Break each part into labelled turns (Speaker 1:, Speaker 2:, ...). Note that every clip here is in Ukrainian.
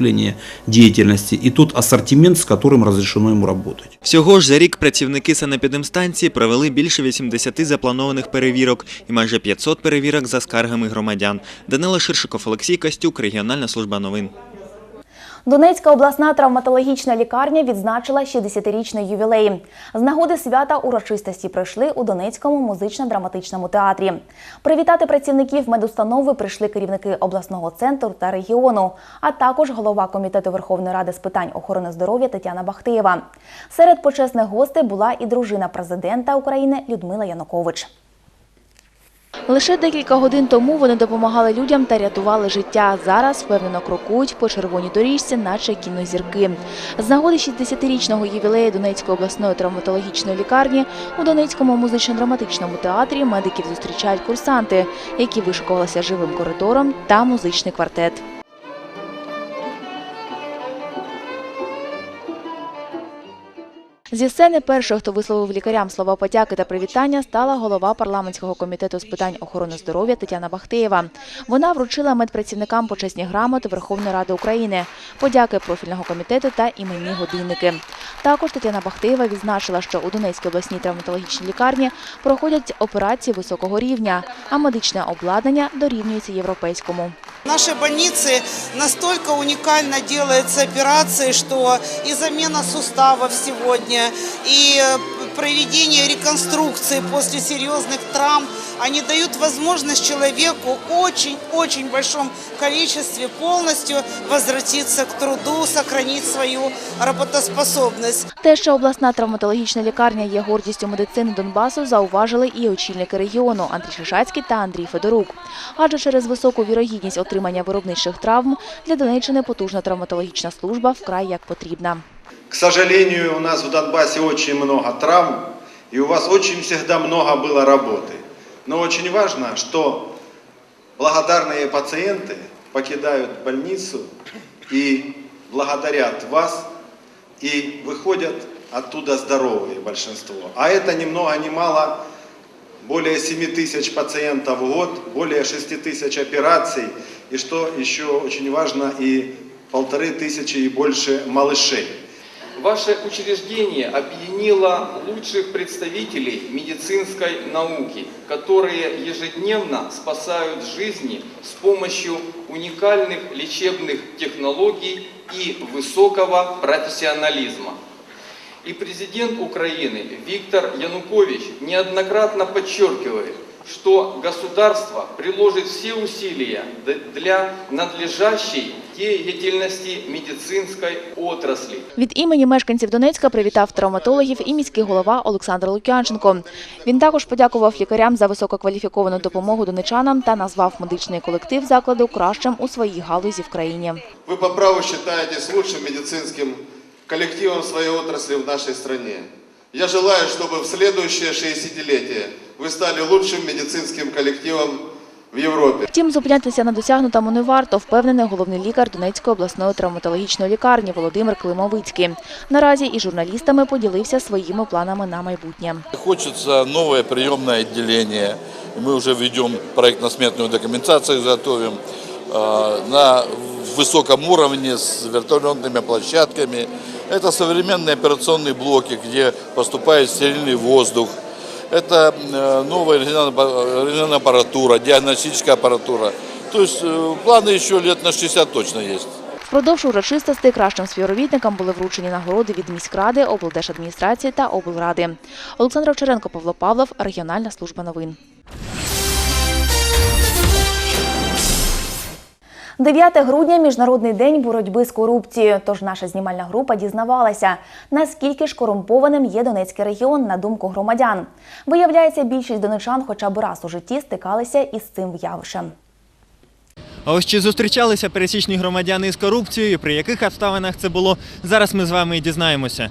Speaker 1: осуществления і тут асортимент, з яким розрішено йому працювати.
Speaker 2: Всього ж за рік працівники санепідемстанції провели більше 80 запланованих перевірок і майже 500 перевірок за скаргами громадян. Данила Ширшиков, Олексій Костюк, Регіональна служба новин.
Speaker 3: Донецька обласна травматологічна лікарня відзначила 60-річний ювілей. З нагоди свята урочистості пройшли у Донецькому музично-драматичному театрі. Привітати працівників медустанови прийшли керівники обласного центру та регіону, а також голова комітету Верховної Ради з питань охорони здоров'я Тетяна Бахтеєва. Серед почесних гостей була і дружина президента України Людмила Янукович. Лише декілька годин тому вони допомагали людям та рятували життя. Зараз впевнено крокують по червоній доріжці, наче кінозірки. З нагоди 60-річного ювілею Донецької обласної травматологічної лікарні у Донецькому музично-драматичному театрі медиків зустрічають курсанти, які вишикувалися живим коридором та музичний квартет. Зі сцени першою, хто висловив лікарям слова подяки та привітання, стала голова парламентського комітету з питань охорони здоров'я Тетяна Бахтеєва. Вона вручила медпрацівникам почесні грамоти Верховної Ради України, подяки профільного комітету та іменні годинники. Також Тетяна Бахтеєва відзначила, що у Донецькій обласній травматологічній лікарні проходять операції високого рівня, а медичне обладнання дорівнюється європейському.
Speaker 4: В нашей больнице настолько уникально делаются операции, что и замена суставов сегодня, и проведение реконструкции после серьезных травм, они дают возможность человеку очень-очень большом количестве полностью возвратиться к труду, сохранить свою работоспособность.
Speaker 3: Те, що обласна травматологічна лікарня є гордістю медицини Донбасу, зауважили і очільники регіону Андрій Шишацький та Андрій Федорук. Адже через високу вірогідність отримання виробничих травм для Донеччини потужна травматологічна служба вкрай як потрібна.
Speaker 5: К сожалению, у нас в Донбассе очень много травм, и у вас очень всегда много было работы. Но очень важно, что благодарные пациенты покидают больницу и благодарят вас, и выходят оттуда здоровые большинство. А это ни много ни мало более 7 тысяч пациентов в год, более 6 тысяч операций, и что еще очень важно, и полторы тысячи и больше малышей.
Speaker 6: Ваше учреждение объединило лучших представителей медицинской науки, которые ежедневно спасают жизни с помощью уникальных лечебных технологий и высокого профессионализма. И президент Украины Виктор Янукович неоднократно подчеркивает, что государство приложит все усилия для надлежащей деятельности медицинской отрасли.
Speaker 3: Від імені мешканців Донецька привітав травматологів і міський голова Олександр Лук'янченко. Він також подякував лікарям за висококваліфіковану допомогу донечанам та назвав медичний колектив закладу кращим у своїй галузі в країні.
Speaker 7: Вы по праву считаетесь лучшим медицинским коллективом своей отрасли в нашей стране. Я желаю, чтобы в следующее 60-летие вы стали лучшим медицинским коллективом в Европе.
Speaker 3: Втім, зупинятися на досягнутому не варто, впевнений головний лікар Донецької обласної травматологічної лікарні Володимир Климовицький. Наразі із журналістами поділився своїми планами на майбутнє.
Speaker 8: Хочется новое приемное отделение. Мы уже ведем проектно-сметную документацию, готовим э, на высоком уровне с вертолетными площадками. Это современные операционные блоки, где поступает стерильный воздух. Это э, новая рентгено- рентгенаппаратура, диагностическая аппаратура. То есть э, планы еще лет на 60 точно есть.
Speaker 3: Впродовж урочистостей кращим співробітникам були вручені нагороди від міськради, облдержадміністрації та облради. Олександр Овчаренко, Павло Павлов, Регіональна служба новин. 9 грудня міжнародний день боротьби з корупцією. Тож наша знімальна група дізнавалася, наскільки ж корумпованим є Донецький регіон на думку громадян. Виявляється, більшість донечан хоча б раз у житті стикалися із цим явищем.
Speaker 2: А ось чи зустрічалися пересічні громадяни із корупцією, при яких обставинах це було, зараз ми з вами і дізнаємося.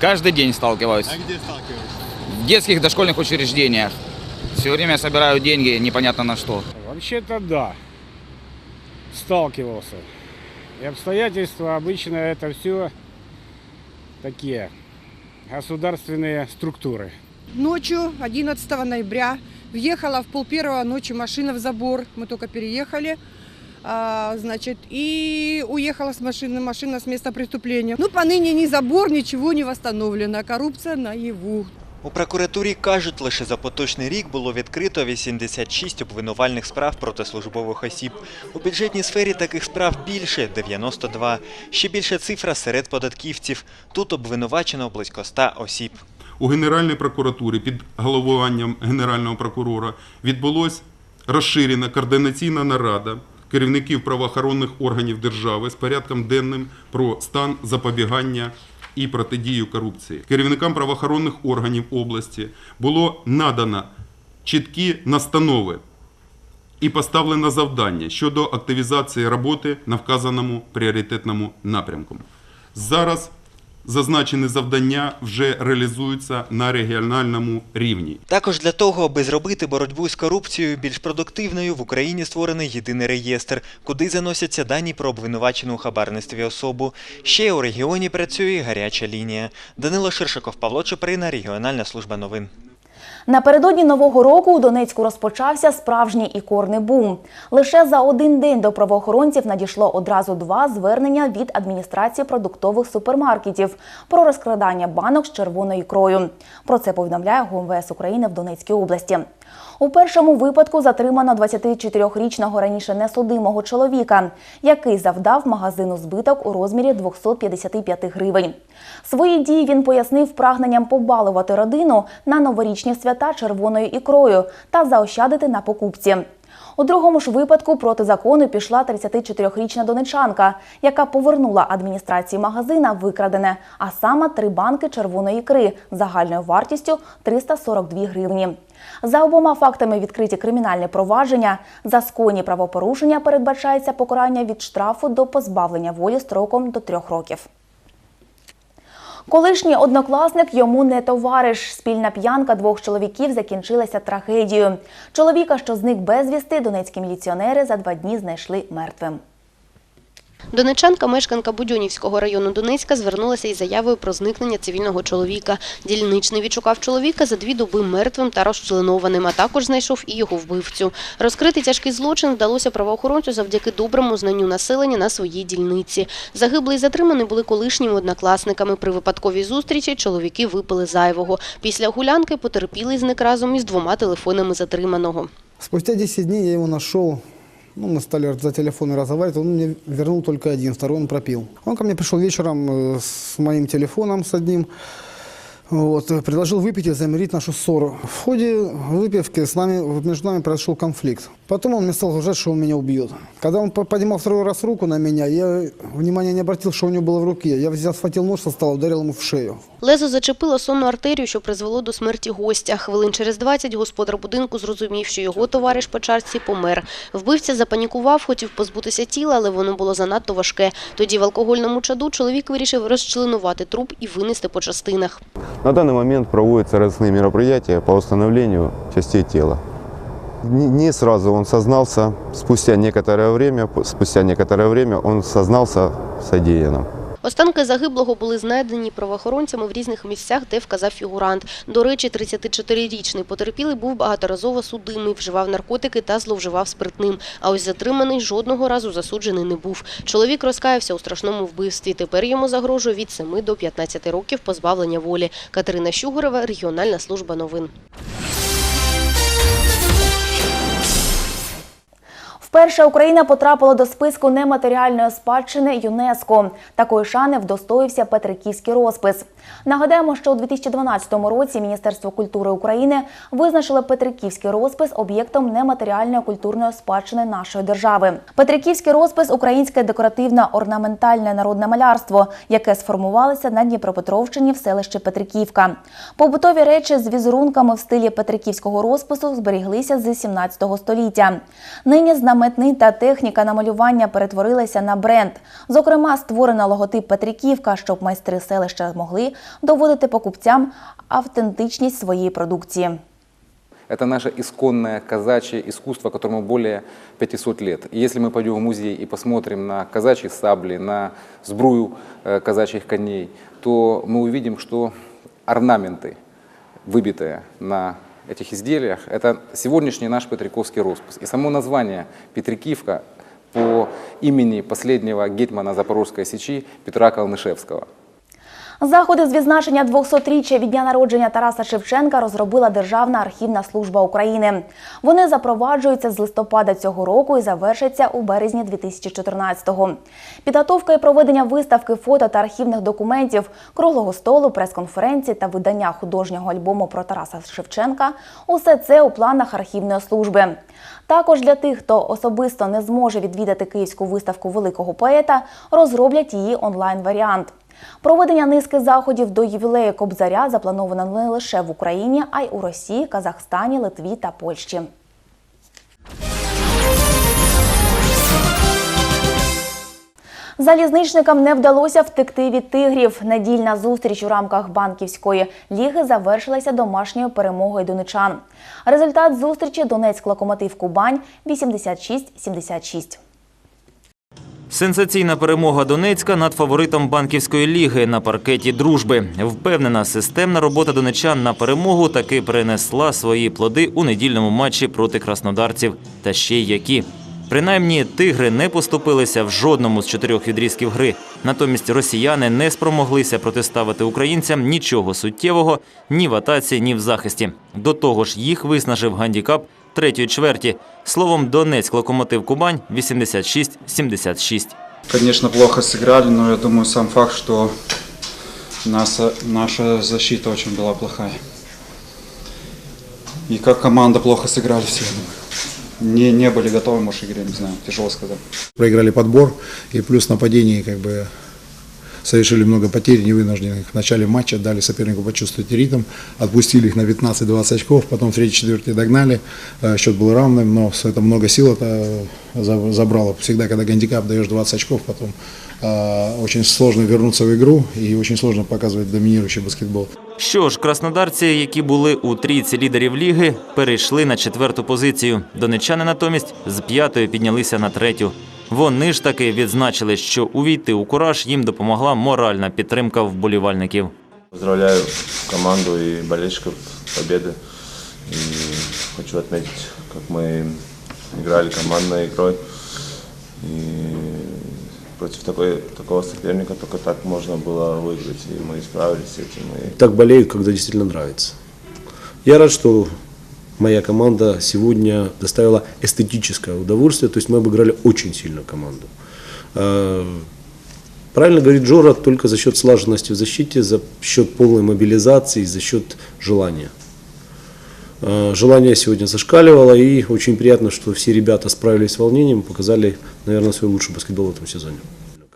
Speaker 9: Каждый день сталкиваюсь. А где сталкиваетесь? В детских дошкольных учреждениях. Все время собираю деньги, непонятно на что.
Speaker 10: Вообще-то да, сталкивался. И обстоятельства обычно это все такие государственные структуры.
Speaker 11: Ночью 11 ноября въехала в пол первого ночи машина в забор. Мы только переехали. а, значит, и уехала с машины, машина с места преступления. Ну, поныне ни забор, ничего не восстановлено, коррупция наяву.
Speaker 2: У прокуратурі кажуть, лише за поточний рік було відкрито 86 обвинувальних справ проти службових осіб. У бюджетній сфері таких справ більше 92. Ще більша цифра серед податківців. Тут обвинувачено близько 100 осіб.
Speaker 12: У Генеральній прокуратурі під головуванням Генерального прокурора відбулась розширена координаційна нарада керівників правоохоронних органів держави з порядком денним про стан запобігання і протидію корупції. Керівникам правоохоронних органів області було надано чіткі настанови і поставлено завдання щодо активізації роботи на вказаному пріоритетному напрямку. Зараз зазначені завдання вже реалізуються на регіональному рівні.
Speaker 2: Також для того, аби зробити боротьбу з корупцією більш продуктивною, в Україні створений єдиний реєстр, куди заносяться дані про обвинувачену у хабарництві особу. Ще у регіоні працює гаряча лінія. Данило Ширшиков, Павло Чуприна, регіональна служба новин.
Speaker 3: Напередодні нового року у Донецьку розпочався справжній ікорний бум. Лише за один день до правоохоронців надійшло одразу два звернення від адміністрації продуктових супермаркетів про розкрадання банок з червоною ікрою. Про це повідомляє ГУМВС України в Донецькій області. У першому випадку затримано 24-річного раніше несудимого чоловіка, який завдав магазину збиток у розмірі 255 гривень. Свої дії він пояснив прагненням побалувати родину на новорічні свята червоною ікрою та заощадити на покупці. У другому ж випадку проти закону пішла 34-річна донечанка, яка повернула адміністрації магазина викрадене, а саме три банки червоної ікри загальною вартістю 342 гривні. За обома фактами відкриті кримінальне провадження. За скоєні правопорушення передбачається покарання від штрафу до позбавлення волі строком до трьох років. Колишній однокласник йому не товариш. Спільна п'янка двох чоловіків закінчилася трагедією. Чоловіка, що зник безвісти, донецькі міліціонери за два дні знайшли мертвим.
Speaker 13: Донечанка, мешканка Будьонівського району Донецька, звернулася із заявою про зникнення цивільного чоловіка. Дільничний відшукав чоловіка за дві доби мертвим та розчленованим, а також знайшов і його вбивцю. Розкрити тяжкий злочин вдалося правоохоронцю завдяки доброму знанню населення на своїй дільниці. Загиблий і затриманий були колишніми однокласниками. При випадковій зустрічі чоловіки випили зайвого. Після гулянки потерпілий зник разом із двома телефонами затриманого.
Speaker 14: Спустя 10 дней я его нашел. Ну, мы стали за телефоны разговаривать. Он мне вернул только один, второй он пропил. Он ко мне пришел вечером э, с моим телефоном, с одним. Вот, э, предложил выпить и замерить нашу ссору. В ходе выпивки с нами, вот между нами произошел конфликт. Потом он мне стал угрожать, что он меня убьет. Когда он по- поднимал второй раз руку на меня, я внимания не обратил, что у него было в руке. Я взял, схватил нож со стола, ударил ему в шею.
Speaker 13: Лезо зачепило сонну артерію, що призвело до смерті гостя. Хвилин через 20 господар будинку зрозумів, що його товариш по чарці помер. Вбивця запанікував, хотів позбутися тіла, але воно було занадто важке. Тоді в алкогольному чаду чоловік вирішив розчленувати труп і винести по частинах.
Speaker 15: На данный момент проводятся разные мероприятия по установлению частей тела. Не сразу он сознался, спустя некоторое время, спустя некоторое время он сознался в содеянном.
Speaker 13: Останки загиблого були знайдені правоохоронцями в різних місцях, де вказав фігурант. До речі, 34-річний потерпілий був багаторазово судимий, вживав наркотики та зловживав спиртним. А ось затриманий жодного разу засуджений не був. Чоловік розкаявся у страшному вбивстві. Тепер йому загрожує від 7 до 15 років позбавлення волі. Катерина Щугорева, регіональна служба новин.
Speaker 3: Вперше Україна потрапила до списку нематеріальної спадщини ЮНЕСКО. Такої шани вдостоївся Петриківський розпис. Нагадаємо, що у 2012 році Міністерство культури України визначило Петриківський розпис об'єктом нематеріальної культурної спадщини нашої держави. Петриківський розпис українське декоративно-орнаментальне народне малярство, яке сформувалося на Дніпропетровщині в селищі Петриківка. Побутові речі з візерунками в стилі Петриківського розпису зберіглися з 17 століття. Нині знаменита техніка намалювання перетворилася на бренд. Зокрема, створена логотип Петриківка, щоб майстри селища змогли доводити покупцям автентичність своєї продукції.
Speaker 16: Это наше исконное казачье искусство, которому более 500 лет. И если мы пойдем в музей и посмотрим на казачьи сабли, на сбрую э, казачьих коней, то мы увидим, что орнаменты, выбитые на этих изделиях, это сегодняшний наш петриковский роспись. И само название Петрикивка по имени последнего гетмана Запорожской сечи Петра Калнышевского.
Speaker 3: Заходи з відзначення 200-річчя від дня народження Тараса Шевченка розробила Державна архівна служба України. Вони запроваджуються з листопада цього року і завершаться у березні 2014-го. Підготовка і проведення виставки фото та архівних документів, круглого столу, прес-конференції та видання художнього альбому про Тараса Шевченка – усе це у планах архівної служби. Також для тих, хто особисто не зможе відвідати київську виставку великого поета, розроблять її онлайн-варіант. Проведення низки заходів до ювілею Кобзаря заплановано не лише в Україні, а й у Росії, Казахстані, Литві та Польщі. Залізничникам не вдалося втекти від тигрів. Недільна зустріч у рамках банківської ліги завершилася домашньою перемогою донечан. Результат зустрічі Донецьк Локомотив Кубань 86-76.
Speaker 17: Сенсаційна перемога Донецька над фаворитом банківської ліги на паркеті дружби. Впевнена, системна робота донечан на перемогу таки принесла свої плоди у недільному матчі проти краснодарців. Та ще й які. Принаймні, тигри не поступилися в жодному з чотирьох відрізків гри. Натомість росіяни не спромоглися протиставити українцям нічого суттєвого ні в атаці, ні в захисті. До того ж, їх виснажив гандікап третьої чверті. Словом, Донецьк локомотив Кубань 86-76.
Speaker 18: Конечно, плохо сыграли, но я думаю, сам факт, что наша, наша защита очень была плохая. И как команда плохо сыграли все, я думаю. Не, не были готовы, может, к игре, не знаю, тяжело сказать.
Speaker 19: проиграли подбор и плюс в нападении как бы совершили много потерь невынужденных. В начале матча дали сопернику почувствовать ритм, отпустили их на 15-20 очков, потом в третьей четверти догнали, э, счет был равным, но с- это много сил это за- забрало. Всегда, когда гандикап даешь 20 очков, потом э, очень сложно вернуться в игру и очень сложно показывать доминирующий баскетбол.
Speaker 17: Що ж, краснодарці, які були у трійці лідерів ліги, перейшли на четверту позицію. Донечани натомість з п'ятої піднялися на третю. Вони ж таки відзначили, що увійти у кураж їм допомогла моральна підтримка вболівальників.
Speaker 20: Поздравляю команду и болельщиков с победы. И хочу отметить, как мы играли командной игрой. И против такой, такого соперника только так можно было выиграть. И мы справились с этим. И
Speaker 21: Так болеют, когда действительно нравится. Я рад, что моя команда сегодня доставила эстетическое удовольствие, то есть мы обыграли очень сильную команду. Э, Правильно говорит Жора, только за счет слаженности в защите, за счет полной мобилизации, за счет желания. Э, Желание сегодня зашкаливало, и очень приятно, что все ребята справились с волнением, показали, наверное, свой лучший баскетбол в этом сезоне.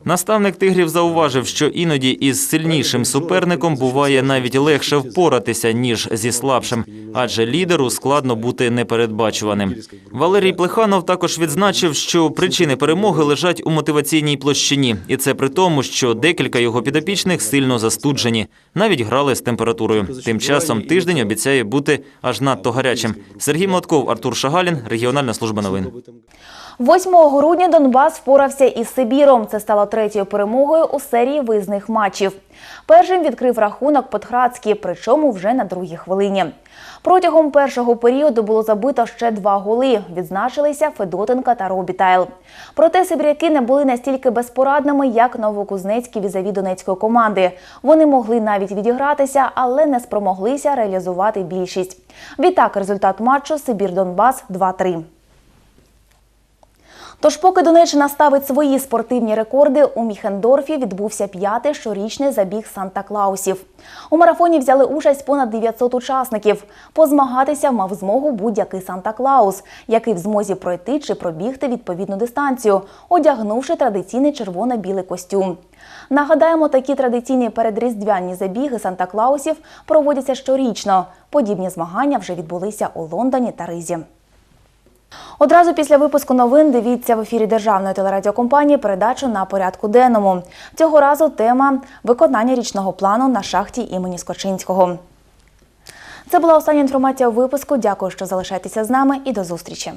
Speaker 17: Наставник тигрів зауважив, що іноді із сильнішим суперником буває навіть легше впоратися, ніж зі слабшим, адже лідеру складно бути непередбачуваним. Валерій Плеханов також відзначив, що причини перемоги лежать у мотиваційній площині, і це при тому, що декілька його підопічних сильно застуджені, навіть грали з температурою. Тим часом тиждень обіцяє бути аж надто гарячим. Сергій Младков, Артур Шагалін, регіональна служба новин.
Speaker 3: 8 грудня Донбас впорався із Сибіром. Це стало третьою перемогою у серії виїзних матчів. Першим відкрив рахунок Подхрадський, причому вже на другій хвилині. Протягом першого періоду було забито ще два голи. Відзначилися Федотенка та Робітайл. Проте сибіряки не були настільки безпорадними, як новокузнецькі візаві донецької команди. Вони могли навіть відігратися, але не спромоглися реалізувати більшість. Відтак результат матчу Сибір-Донбас 2-3. Тож, поки Донеччина ставить свої спортивні рекорди, у Міхендорфі відбувся п'ятий щорічний забіг Санта-Клаусів. У марафоні взяли участь понад 900 учасників. Позмагатися мав змогу будь-який Санта-Клаус, який в змозі пройти чи пробігти відповідну дистанцію, одягнувши традиційний червоно-білий костюм. Нагадаємо, такі традиційні передріздвяні забіги Санта-Клаусів проводяться щорічно. Подібні змагання вже відбулися у Лондоні та Ризі. Одразу після випуску новин дивіться в ефірі державної телерадіокомпанії передачу на порядку денному. Цього разу тема виконання річного плану на шахті імені Скочинського. Це була остання інформація у випуску. Дякую, що залишаєтеся з нами і до зустрічі.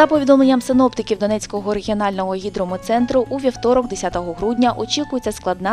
Speaker 3: За повідомленням синоптиків Донецького регіонального гідрометцентру, у вівторок, 10 грудня, очікується складна